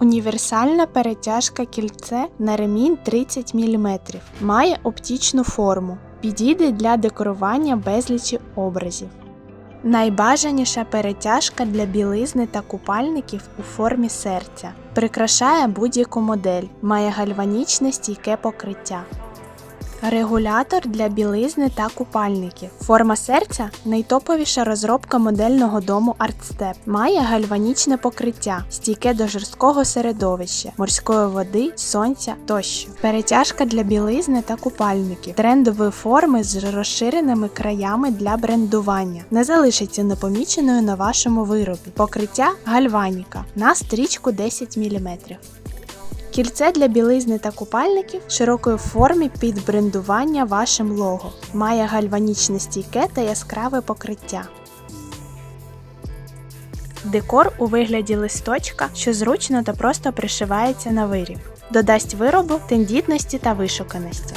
Універсальна перетяжка кільце на ремінь 30 мм. Має оптічну форму. Підійде для декорування безлічі образів. Найбажаніша перетяжка для білизни та купальників у формі серця. Прикрашає будь-яку модель, має гальванічне стійке покриття. Регулятор для білизни та купальників. Форма серця найтоповіша розробка модельного дому ArtStep. Має гальванічне покриття, стійке до жорсткого середовища, морської води, сонця тощо. Перетяжка для білизни та купальників. Трендової форми з розширеними краями для брендування. Не залишиться непоміченою на вашому виробі. Покриття гальваніка на стрічку 10 мм. Кільце для білизни та купальників широкої формі під брендування вашим лого. Має гальванічне стійке та яскраве покриття. Декор у вигляді листочка, що зручно та просто пришивається на виріб. Додасть виробу тендітності та вишуканості.